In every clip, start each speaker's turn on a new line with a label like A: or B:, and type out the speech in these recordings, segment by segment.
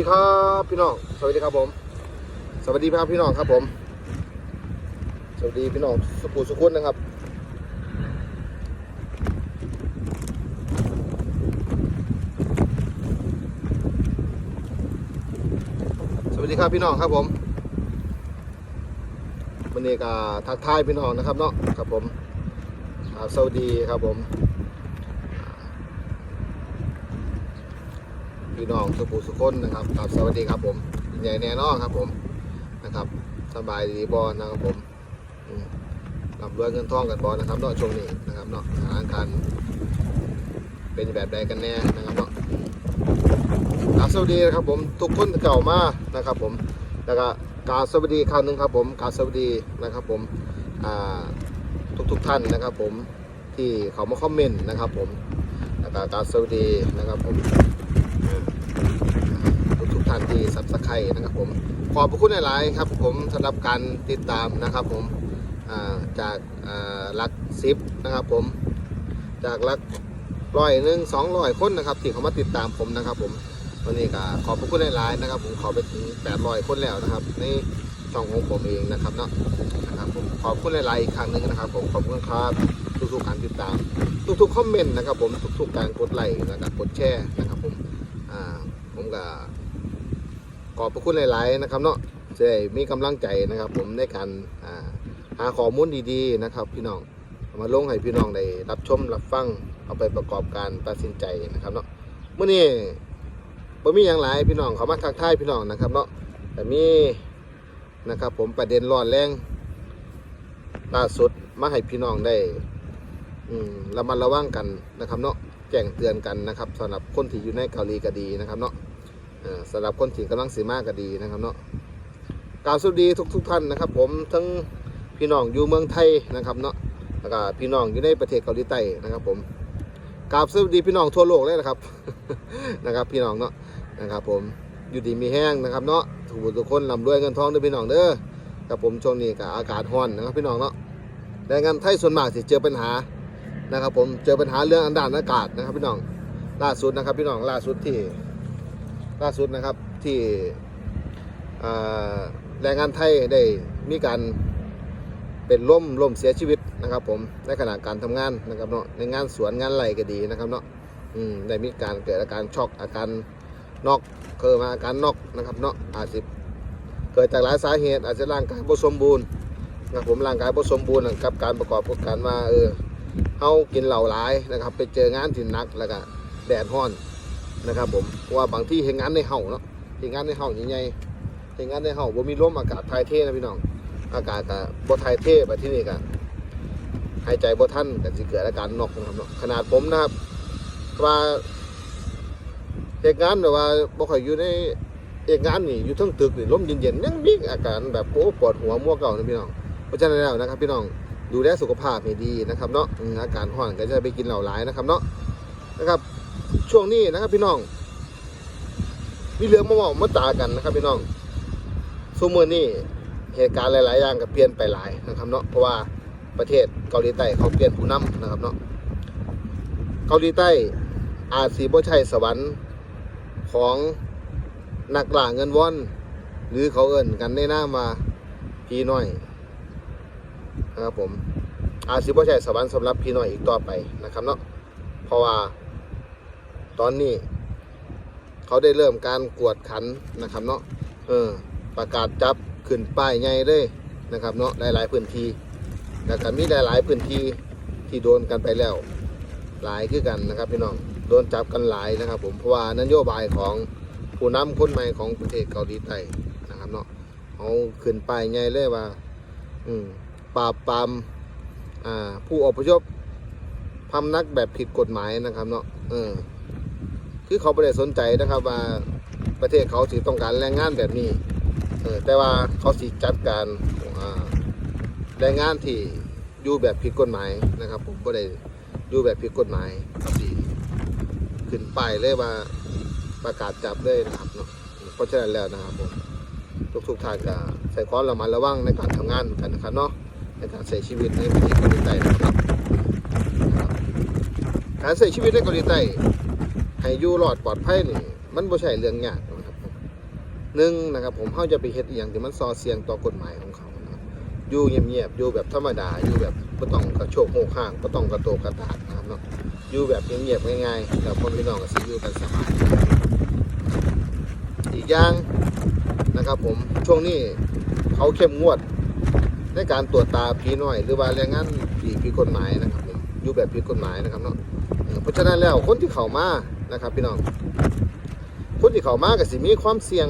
A: วัสดีครับพี่น้อง สวัสดีครับผม สวัสดีครับพี่น้องครับผม สวัสดีพี่น้องสุขุมสุขุนนะครับ สวัสดีครับพี่น้องครับผมวันนี้ก็ทักทายพี่น้องนะครับเนาะครับผมสวัสดีครับผม พี่น้องสุภูสุคนนะครับครับสวัสดีครับผมใหญ่แน่นอนครับผมนะครับ สบายดีบอนะครับผมรับรวยเงินทองกันบอนะครับเนาะช่วงนี้นะครับเนาะสถานการณ์เป็นแบบใดกันแน่นะครับเนาะกราบสวัสดีนะครับผมทุกคนเก่ามานะครับผมแล้วก็การสวัสดีครั้งหนึ่งครับผมการสวัสดีนะครับผมอ่าทุกทุกท่านนะครับผมที่เขามาคอมเมนต์นะครับผมแล้วก็การสวัสดีนะครับผม ท่านที่สับสไครนะครับผม ขอบพระคุณหลายๆครับผมสำหรับการติดตามนะครับผมจากหลักซิปนะครับผม จากหลักร้อยหนึ่งสองร้อยคนนะครับที่เขามาติดตามผมนะครับผมวันนี้ก็ขอบพระคุณหลายๆนะครับ ผมขอไปถึงแปดร้อยคนแล้วนะครับในช่องของผมเองนะครับเนาะนะครับผมขอบคุณหลายๆอีกครั้งหนึ่งนะครับ ผมขอบคุณครับทุกๆการติดตาม ทุกๆคอมเมนต์นะครับ ผมทุกๆการกดไลค์นะครับกดแชร์นะครับผมอ่าผมก็ ขอบพระคุณหลาย ๆ นะครับเนาะจะได้มีกำลังใจนะครับ ผมในการหาข้อมูลดีๆนะครับ พี่น้องมาลงให้พี่น้องได้รับชมรับฟังเอาไปประกอบการตัดสินใจนะครับเนาะเมื่อนี้บ่มีอย่างหลายพี่น้องเขามาทักทายพี่น้องนะครับเนาะแต่มีนะครับ ผมประเด็นร้อนแรงล่าสุดมาให้พี่น้องได้อระมัดระวังกันนะครับเนาะแจ้งเตือนกันนะครับสำหรับคนที่อยู่ในเกาหลีก็ดีนะครับเนาะ สำหรับคนที่กำลังสีมากก็ดีนะครับเนาะกล่าวสวัสดีทุกทุกๆท่านนะครับ ผมทั้งพี่น้องอยู่เมืองไทยนะครับเนาะแล้วก็พี่น้องอยู่ในประเทศเกาหลีใต้นะครับ ผมกราบสวัสดีพี่น้องทั่วโลกเลยนะครับนะครับ พี่น้องเนาะนะครับ ผมอยู่ดีมีแห้งนะครับเนาะทุกทุกคนร่ำรวยเงินทองด้วยพี่น้องเด้อครับผมช่วงนี้ก็อากาศร้อนนะครับพี่น้องเนาะแรงงานไทยส่วนมากสิเจอปัญหานะครับ ผมเจอปัญหาเรื่องอันดานอากาศนะครับ พี่น้องล่าสุดนะครับ พี่น้องล่าสุดที่ ล่าสุดนะครับที่แรงงานไทยได้มีการเป็นล่มล่มเสียชีวิตนะครับ ผมในขณะการทำงานนะครับเนาะในงานสวนงานไรก็ดีนะครับเนาะอืมได้มีการเกิดอาการช็อกอาการนอกเกิดมาอาการนอกนะครับเนาะอาจจะเกิดจากหลายสาเหตุ อาจจะร่างกายบ่สมบูรณ์นะผมร่างกายบ่สมบูรณ์กับการประกอบกับการว่าเออเฮากินเหล้าหลายนะครับ ไปเจองานที่หนักแล้วก็แดดร้อน นะครับผมว่าบางที่เห็นงานในเห่าเนาะเห็นงานในเห่าใหญ่ๆเห็นงานในเห่าบ่มีลมอากาศถ่ายเทนะพี่น้อง อากาศก็บ่ถ่ายเทไปที่นี่ก็หายใจบ่ทันก็สิเกิดอาการนอกนะครับเนาะขนาดผมนะครับว่าเหตุงานแบบว่าบ่ค่อยอยู่ในเหตุงานนี่อยู่ทั้งตึกนี่ลมเย็นๆยังมีอาการแบบโอ้ปวดหัวมั่วเก่านะพี่น้องเพราะฉะนั้นแล้วนะครับ พี่น้องดูแลสุขภาพให้ดีนะครับเนาะอาการห้อนก็จะไปกินเหล้าหลายนะครับเนาะนะครับ ช่วงนี้นะครับ พี่น้อง มีเรื่องมาบอกมาตากันนะครับ พี่น้องซูมือนี่เหตุการณ์หลาย ๆ อย่างก็เปลี่ยนไปหลายนะครับเนาะเพราะว่าประเทศเกาหลีใต้เขาเปลี่ยนผู้นำนะครับเนาะเกาหลีใต้อาจสีบ่ใช่สวรรค์ของนักล่าเงินวอนหรือเขาเอิ่นกันในหน้ามาพี่น้อยนะครับผมอาจสีบ่ใช่สวรรค์สำหรับพี่น้อยอีกต่อไปนะครับเนาะเพราะว่า ตอนนี้ เขาได้เริ่มการกวดขันนะครับเนาะเออประกาศจับขึ้นป้ายใหญ่เลยนะครับเนาะหลายๆพื้นที่แล้วก็มีหลายๆพื้นที่ที่โดนกันไปแล้ว หลายคือกันนะครับพี่น้องโดนจับกันหลายนะครับ ผมเพราะว่านโยบายของผู้นำคนใหม่ของประเทศเกาหลีใต้นะครับเนาะเขาขึ้นป้ายใหญ่เลยว่า อืมปราบปรามอ่าผู้อพยพพำนักแบบผิดกฎหมายนะครับเนาะเออ คือเขาไม่ได้สนใจนะครับว่าประเทศเขาสิต้องการแรงงานแบบนี้เออแต่ว่าเขาสิจัดการแรงงานที่อยู่แบบผิดกฎหมายนะครับ ผมก็ได้อยู่แบบผิดกฎหมายเขาสิขึ้นไปเลยว่าประกาศจับเลยนะครับเนาะเพราะฉะนั้นแล้วนะครับผมทุกๆท่านก็ใส่ความระมัดระวังในการทำงานกันนะครับเนาะในการใช้ชีวิตในประเทศเกาหลีใต้นะครับครับการใช้ชีวิตในเกาหลีใต้ ให้อยู่รอดปลอดภัยนี่มันบ่ใช่เรื่องยากนะครับหนึ่งนะครับ ผมเขาจะไปเฮ็ดอหย่างที่มันซอเสียงต่อกฎหมายของเขานะครับอยู่เงียบๆอยู่แบบธรรมดาอยู่แบบไม่ต้องกระโชกโหกข้างไม่ต้องกระโตกกระตากนะครับเนาะอยู่แบบเงียบๆง่ายๆแล้วพ่อพี่น้องก็สิอยู่กันสบายอีกอย่างนะครับ ผมช่วงนี้เขาเข้มงวดในการตรวจตาผีน้อย หรือว่าแรงงานผีผิดกฎหมายนะครับผมอยู่แบบผิดกฎหมายนะครับเนาะเออเพราะฉะนั้นแล้วคนที่เข้ามา นะครับพี่น้องคนที่เข้ามาก็สิมีความเสี่ยง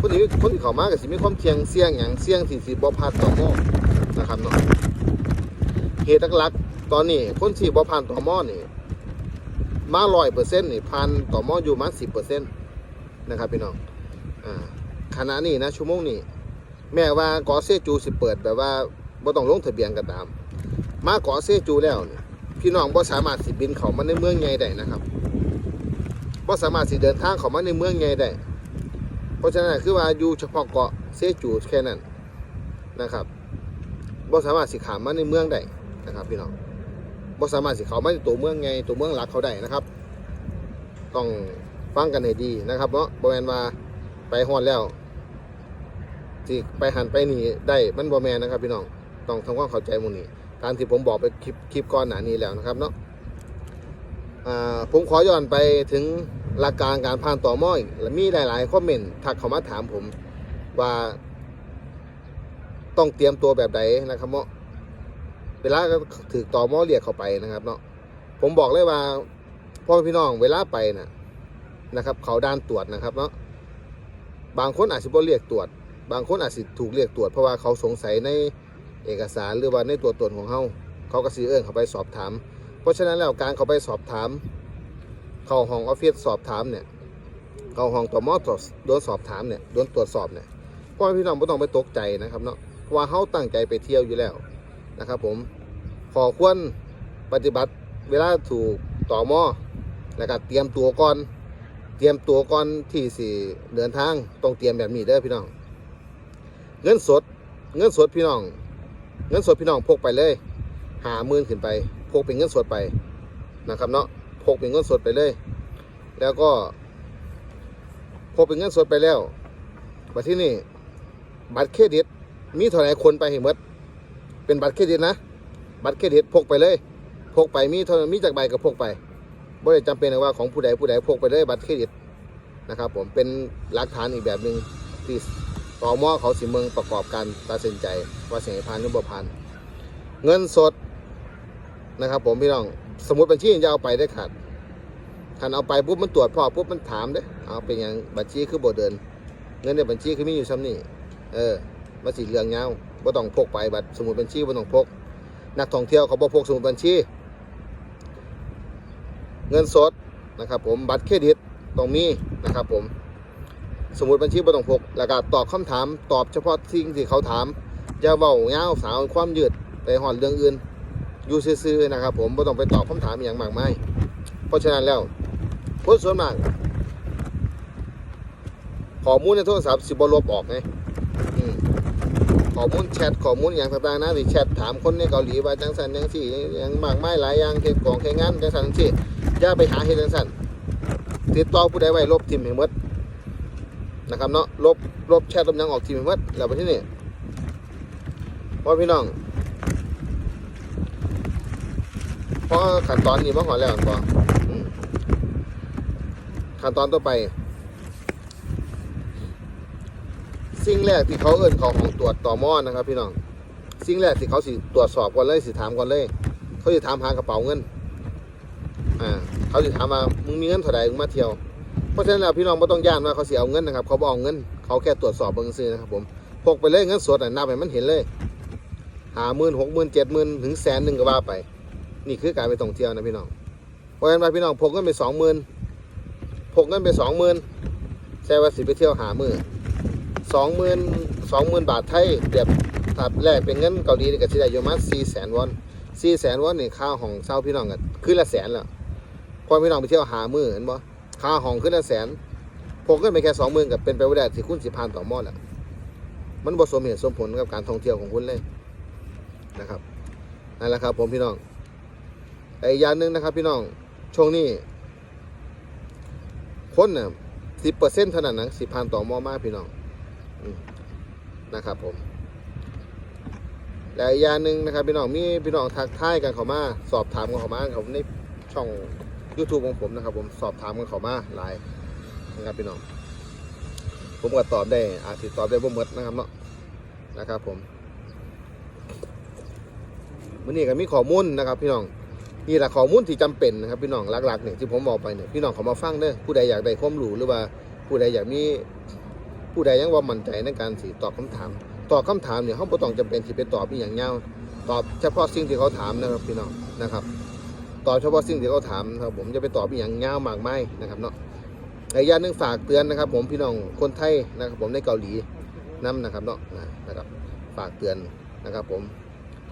A: คนที่คนที่เข้ามาก็สิมีความเสี่ยงเสี่ยงอย่างเสี่ยงที่สิบ่ผ่านต่อมอนะครับเนาะเหตุหลักตอนนี้คนที่บ่ผ่านต่อมอนี่มาร้อยเปอร์เซ็นต์นี่ผ่านต่อมออยู่มาสิบเปอร์เซ็นต์นะครับพี่น้องอ่าขณะนี้นะชั่วโมงนี้แม้ว่ากาะเซจูสิเปิดแบบว่าบ่ต้องลงทะเบียนกันตาม มากาะเซจูแล้วนี่พี่น้องบ่สามารถสิบินเขามาในเมืองใหญ่ได้นะครับ บ่สามารถสิเดินทางเข้ามาในเมืองใหญ่ได้ เพราะฉะนั้นคือว่าอยู่เฉพาะเกาะเซจูแค่นั้นนะครับบ่สามารถสิขามมาในเมืองได้นะครับพี่น้องบ่สามารถสิเข้ามาในตัวเมืองใหญ่ตัวเมืองหลักเขาได้นะครับ ต้องฟังกันให้ดีนะครับเนาะบ่แมนว่าไปฮอดแล้วที่ไปหันไปหนีได้มันบ่แมนนะครับพี่น้องต้องทำความเข้าใจหมุนี้ตามที่ผมบอกไปคลิปคลิปก่อนหน้านี้แล้วนะครับเนาะ ผมขอย้อนไปถึงหลักการการผ่านต่อม้ออีกและมีหลายๆคอมเมนต์ทักเข้ามาถามผมว่าต้องเตรียมตัวแบบใดนะครับเนาะเวลาถือต่อม้อเรียกเข้าไปนะครับเนาะผมบอกเลยว่าพ่อพี่น้องเวลาไปนะนะครับ เขาด้านตรวจนะครับเนาะบางคนอาจจะบ่เรียกตรวจ บางคนอาจสิถูกเรียกตรวจ เพราะว่าเขาสงสัยในเอกสารหรือว่าในตัวตนของเขาเขาก็สีเอิญเขาไปสอบถาม ราะฉะนั้นแล้วการเขาไปสอบถาม เข้าห้องออฟฟิศสอบถามเนี่ยเข้าห้องต่อมอตรวจโดนสอบถามเนี่ยโดนตรวจสอบเนี่ยพ่อแม่พี่น้องไม่ต้องไปตกใจนะครับเนาะว่าเขาตั้งใจไปเที่ยวอยู่แล้วนะครับ ผมขอควรปฏิบัติเวลาถูกต่อมอแล้วก็เตรียมตัวก่อนเตรียมตัวก่อนที่สิเดินทางต้องเตรียมแบบนี้เด้อพี่น้อง เงินสด เงินสดพี่น้อง เงินสดพี่น้องพกไปเลยหาหมื่นขึ้นไป กเป็นเงินสดไปนะครับเนาะพกเป็นเงินสดไปเลย แล้วก็พกเป็นเงินสดไปแล้วบัตรที่นี่บัตรเครดิต มีเท่าไหร่คนไปเห็นหมดเป็นบัตรเครดิตนะ บัตรเครดิตพกไปเลย พกไปมีเท่ามีจากใบก็พกไปไม่ได้จำเป็นว่าของผู้ใดผู้ใดพกไปเลยบัตรเครดิตนะครับ ผมเป็นหลักฐานอีกแบบหนึ่งที่ต่อมอเขาสิเมืองประกอบการตัดสินใจ ว่าเสียพานหรือบ่พาน เงินสด นะครับ ผมพี่น้องสมุดบัญชีจะเอาไปได้ขาดคันเอาไปปุ๊บมันตรวจพอปุ๊บมันถามเด้เอาเป็นอย่างบัญชีคือบ่เดิน เงินในบัญชีคือมีอยู่ซ้ำนี่เออมาสิเรื่องยาวบ่ต้องพกไปบัตรสมุดบัญชีบ่ต้องพก นักท่องเที่ยวเขาบ่พกสมุดบัญชี เงินสดนะครับ ผมบัตรเครดิตต้องมีนะครับ ผม สมุดบัญชีบ่ต้องพกแล้วก็ตอบคำถาม ตอบเฉพาะสิ่งที่เขาถามอย่าเว้าเงาวสาวความยืดไปหอนเรื่องอื่น อยู่ซื่อๆนะครับ ผมบ่ต้องไปตอบคำถามอย่างมากมายเพราะฉะนั้นแล้วคนส่วนมากข้อมูลในโทรศัพท์สิบลบออกไงข้อมูลแชทข้อมูลอย่างต่างๆนะที่แชทถามคนในเกาหลีว่าจังสันจังสี่อย่างมากมายหลายอย่างเฮ็ดของแข่งงานจังสันจังสี่อย่าไปหาเฮดจังสันติดต่อผู้ใดไว้ลบทิมให้หมดนะครับเนาะลบลบแชทลบยังออกทีมหมดแล้วไปที่นี่พ่อพี่น้อง เพราะขั้นตอนนี้มาหอแล้วก่อนอืมขั้นตอนต่อไป สิ่งแรกที่เขาเอิ้นเขาของตรวจต่อมอนะครับ พี่น้อง สิ่งแรกที่เขาสิตรวจสอบก่อนเลยสิถามก่อนเลย เขาสิถามหากระเป๋าเงิน อ่า เขาสิถามว่ามึงมีเงินเท่าไหร่มึงมาเที่ยว เพราะฉะนั้นแล้วพี่น้องไม่ต้องย่านว่าเขาเสียเอาเงินนะครับ เขาบเอกเงิน เขาแค่ตรวจสอบเบิ่งซื้อนะครับผม พกไปเลยเงินสดน่ะนับให้มันเห็นเลยหาหมื่นหกหมื่นเจ็ดหมื่นถึงแสนหนึ่งก็ว่าไป นี่คือการไปท่องเที่ยวนะพี่น้องเพราะฉะนั้นว่าพี่น้องพกเงินไปสองหมื่นพกเงินไปสองหมื่นแช่ว่าสิไปเที่ยวหามื่นสองหมื่นสองหมื่นบาทไทยเดียบถ้าแลกเป็นเงินเกาหลีนี่ก็สิได้อยู่มาณสี่แสนวอนสี่แสนวอนนี่ค่าของเช่าพี่น้องกันคือละแสนแล้วพอพี่น้องไปเที่ยวหามือเห็นบ่ค่าห้องขึ้นละแสนพกเงินไปแค่สองหมื่นกับเป็นไปไม่ได้ที่คุณสิพานต่อมอดแหละมันบ่สมเหตุสมผลกับการท่องเที่ยวของคุณเลยนะครับนั่นแหละครับผมพี่น้อง ไอ้อย่างหนึ่งนะครับ พี่น้องช่วงนี้คนเนี่ยสิบเปอร์เซ็นต์เท่านั้นนะสิผ่านต่อมอมาพี่น้องอนะครับผมและอีกอย่างหนึ่งนะครับ พี่น้องมีพี่น้องทักทายกันเขามาสอบถามกันเขามาเขาในช่อง YouTube ของผมนะครับ ผมสอบถามกันเขามาหลายนะครับพี่น้อง ผมก็ตอบได้ อาจจะตอบได้บ่หมดนะครับเนาะนะครับ ผมมื่อนี้ก็มีข้อมูลนะครับ พี่น้อง นี่แหละข้อมูลที่จำเป็นนะครับพี่น้องหลักๆเนี่ยที่ผมบอกไปเนี่ยพี่น้องเขามาฟังเด้อผู้ใดอยากได้ความรู้หรือว่าผู้ใดอยากมีผู้ใดยังว่ามั่นใจในการสิตอบคำถามตอบคำถามเนี่ยเขาบ่ต้องจำเป็นที่ไปตอบอีหยังยาวตอบเฉพาะสิ่งที่เขาถามนะครับพี่น้องนะครับตอบเฉพาะสิ่งที่เขาถามครับผมจะไปตอบอีหยังยาวมากไมายนะครับเนาะอีกอย่างหนึงฝากเตือนนะครับ ผมพี่น้องคนไทยนะครับ ผมในเกาหลีนํนะครับเนาะนะครับ ฝากเตือนนะครับผม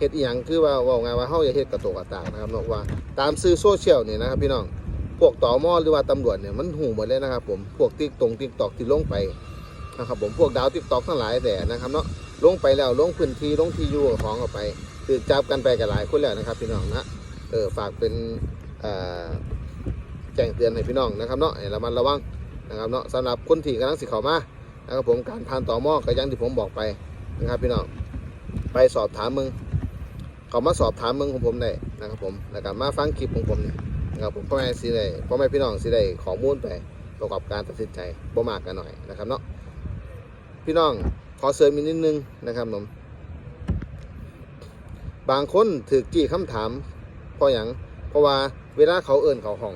A: ฮ็ดอีหยังคือว่าว่าไงว่าเฮาอย่าเฮ็ดกระโตกกระตากนะครับเนาะว่าตามสื่อโซเชียลเนี่ยนะครับพี่น้องพวกต่อมอหรือว่าตำรวจเนี่ยมันหูหมดเลยนะครับผมพวกติ๊กตรงติ๊กตอกที่ลงไปนะครับผมพวกดาวติ๊กตอกทั้งหลายแต่นะครับเนาะลงไปแล้วลงพื้นที่ลงที่อยู่ของออกไป คือจับกันไปกันหลายคนแล้วนะครับ พี่น้องนะเออฝากเป็นแจ้งเตือนให้พี่น้องนะครับเนาะให้ระมัดระวังนะครับเนาะสำหรับคนที่กำลังสิเข้ามานะครับผมการผ่านต่อหม้อก็ยังที่ผมบอกไปนะครับพี่น้องไปสอบถามมึง เขามาสอบถามมึงของผมได้นะครับผมแล้วก็มาฟังคลิปของผมเนี่ยนะครับผมพ่อแม่สิได้พ่อแม่พี่น้องสิได้ข้อมูลไปประกอบการตัดสินใจบ่มากกันหน่อยนะครับเนาะพี่น้องขอเสริมอีกนิดนึงนะครับผมบางคนถือจี้คำถามเพราะอย่างเพราะว่าเวลาเขาเอิ่นเขาห้อง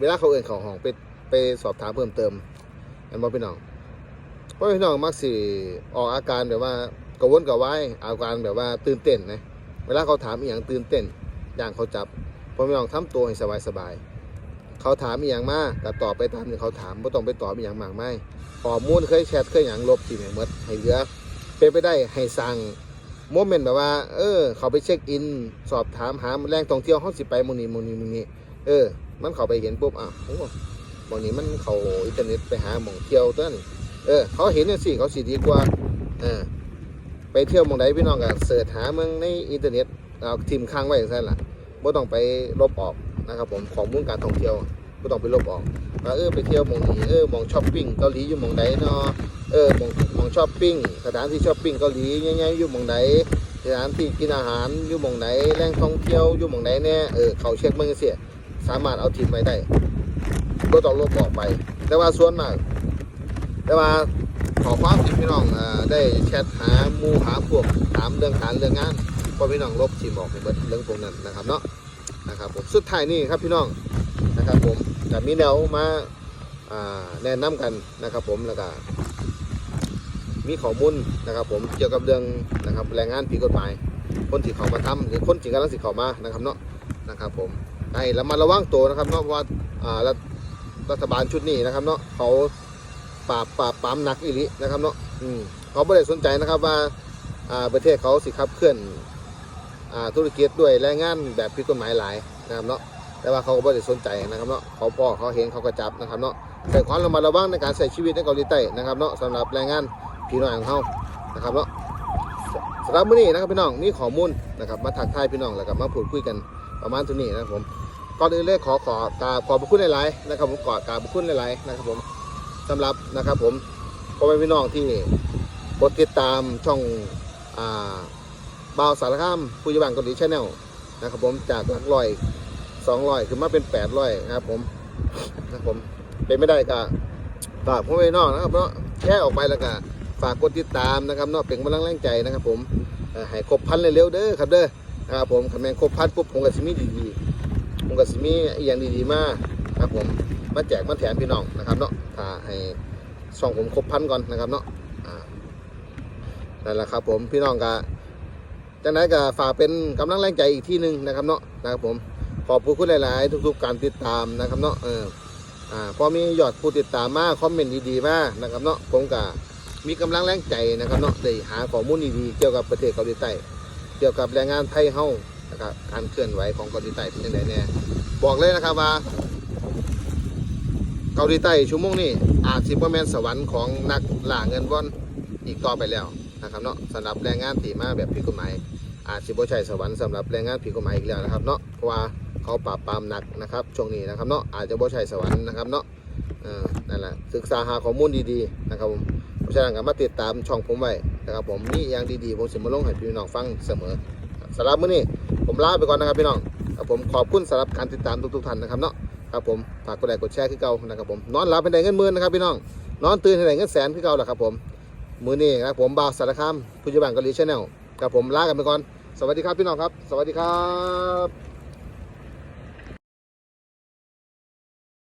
A: เวลาเขาเอิ่นเขาห้องไปไปสอบถามเพิ่มเติมอันบ่พี่น้องเพราะพี่น้องมักสิออกอาการแบบว่ากระวนกระวายอาการแบบว่าตื่นเต้นนะ เวลาเขาถามอีหยังตื่นเต้นอย่างเขาจับเพราะพี่น้องทำตัวให้สบายสบายๆเขาถามอีหยังมาก็ตอบไปตามที่เขาถามไม่ต้องไปตอบอีหยังมากมายข้อมูลเคยแชทเคยอย่างลบที่ไหนหมดให้เหลือเป็นไปได้ให้สั่งโมเมนต์แบบว่า เออ เขาไปเช็คอิน สอบถามหาแหล่งท่องเที่ยวเขาสิไปมงนี้มงนี้มงนี้ เออ มันเขาไปเห็นปุ๊บอะโอ้หมงนี้มันเขาอินเทอร์เน็ตไปหาหมองเที่ยวตัวนี้เออ เขาเห็นเนี่ยสิเขาสิดีกว่า เออ ไปเที่ยวหมองใดพี่น้องก็เสิร์ชหาเมืองในอินเทอร์เน็ตเอาทิมค้างไว้อย่างนั้นล่ะไม่ต้องไปลบออกนะครับผมข้อมูลการท่องเที่ยวไม่ต้องไปลบออกว่าเออไปเที่ยวหมองนี้เออมองช้อปปิ้งเกาหลีอยู่หมองใดเนาะเออมองมองช้อปปิ้งสถานที่ช้อปปิ้งเกาหลีง่ายๆอยู่หมองใดสถานที่กินอาหารอยู่หมองใดแหล่งท่องเที่ยวอยู่หมองใดแน่เออเขาเช็คเมืองเสียสามารถเอาทีมไปได้ก็ต้องลบออกไป แต่ว่าส่วนมาก แต่ว่า ขอความที่พี่น้องได้แชทหามูหาพวกถามเรื่องการเรื่องงานก็พี่น้องลบทีมออกเบิดเรื่องพวกนั้นนะครับเนาะนะครับผมสุดท้ายนี่ครับพี่น้องนะครับผมจะมีแนวมาแนะนำกันนะครับผมแล้วก็มีข้อมูลนะครับผมเกี่ยวกับเรื่องนะครับแรงงานผิดกฎหมาย คนที่เขามาทำหรือคนที่กำลังสิเขามานะครับเนาะนะครับผมให้ระมัดระวังตัวนะครับเนาะเพราะว่ารัฐบาลชุดนี้นะครับเนาะเขา ปราบปราบปรามหนักอีลินะครับเนาะอืมเขาไม่ได้สนใจนะครับว่าอ่าประเทศเขาสิขับเคลื่อนอ่าธุรกิจด้วยแรงงานแบบผิดกฎหมายหลายนะครับเนาะแต่ว่าเขาก็ไม่ได้สนใจนะครับเนาะเขาพ่อเขาเห็นเขาก็จับนะครับเนาะใส่ความระมัดระวังในการใช้ชีวิตในเกาหลีใต้นะครับเนาะสำหรับแรงงานพี่น้องของเขานะครับเนาะสำหรับมื้อนี้นะครับพี่น้องมีข้อมูลนะครับมาทักทายพี่น้องแล้วก็มาพูดคุยกันประมาณเท่านี้นะครับผมก่อนอื่นเลยขอขอกราบขอบพระคุณหลายๆนะครับผมกอดกราบพระคุณหลายๆนะครับผม สำหรับนะครับผมพ่อแม่พี่น้องที่กดติดตามช่องอ่าบ่าวสารคามผู้ยบังเกาหลีชาแนลนะครับผมจากหลักร้อยสองร้อยคือมาเป็นแปดร้อยนะครับผมนะครับผมเป็นไม่ได้ก็ฝากพ่อแม่พี่น้องนะครับเนาะแชร์ออกไปแล้วก็ฝากกดติดตามนะครับเนาะเป็นกำลังแรงใจนะครับ ผมให้ครบพันเร็วๆเด้อครับเด้อนะครับผมคะแนนครบพันปุ๊บผมก็สิมีดีๆผมก็สิมีอย่างดีๆมากครับผม มาแจกมาแถมพี่น้องนะครับเนาะถ้าให้ช่องผมครบพันก่อนนะครับเนาะนั่นแหละครับผมพี่น้องก็จากนั้นก็ฝากเป็นกำลังแรงใจอีกที่หนึ่งนะครับเนาะนะครับผมขอบคุณหลาย ๆ ทุก ๆ การติดตามนะครับเนาะเอออ่าพอมียอดผู้ติดตามมากคอมเมนต์ดีๆมากนะครับเนาะผมก็มีกำลังแรงใจนะครับเนาะได้หาข้อมูลดีๆเกี่ยวกับประเทศเกาหลีใต้เกี่ยวกับแรงงานไทยเฮ้านะครับการเคลื่อนไหวของเกาหลีใต้เป็นยังไงแน่บอกเลยนะครับว่า เกาหลีใต้ชั่วโมงนี้อาจสิบ่แมนสวรรค์ของนักล่าเงินว่อนอีกต่อไปแล้วนะครับเนาะสำหรับแรงงานที่มาแบบผิดกฎหมาย อาจสิบ่ใช่สวรรค์สำหรับแรงงานผิดกฎหมายอีกแล้วนะครับเนาะเพราะว่าเขาปราบปรามหนักนะครับช่วงนี้นะครับเนาะอาจจะบ่ใช่สวรรค์นะครับเนาะนั่นแหละศึกษาหาข้อมูลดีๆนะครับผมเพราะฉะนั้นก็มาติดตามช่องผมไว้นะครับผมมีอย่างดีๆผมสิมาลงให้พี่น้องฟังเสมอสำหรับมื้อนี้ผมลาไปก่อนนะครับพี่น้องผมขอบคุณสำหรับการติดตามทุกๆท่านนะครับเนาะ ครับผมฝากกดไลค์กดแชร์คือเก่านะครับผมนอนหลับให้ได้เงินหมื่นนะครับพี่น้อง นอนตื่นให้ได้เงินแสนคือเก่าแหละครับผมมือนี้นะครับผมบ่าวสารคามผู้จัดการเกาหลีชาแนลครับผมลากันไปก่อน สวัสดีครับพี่น้องครับ สวัสดีครับ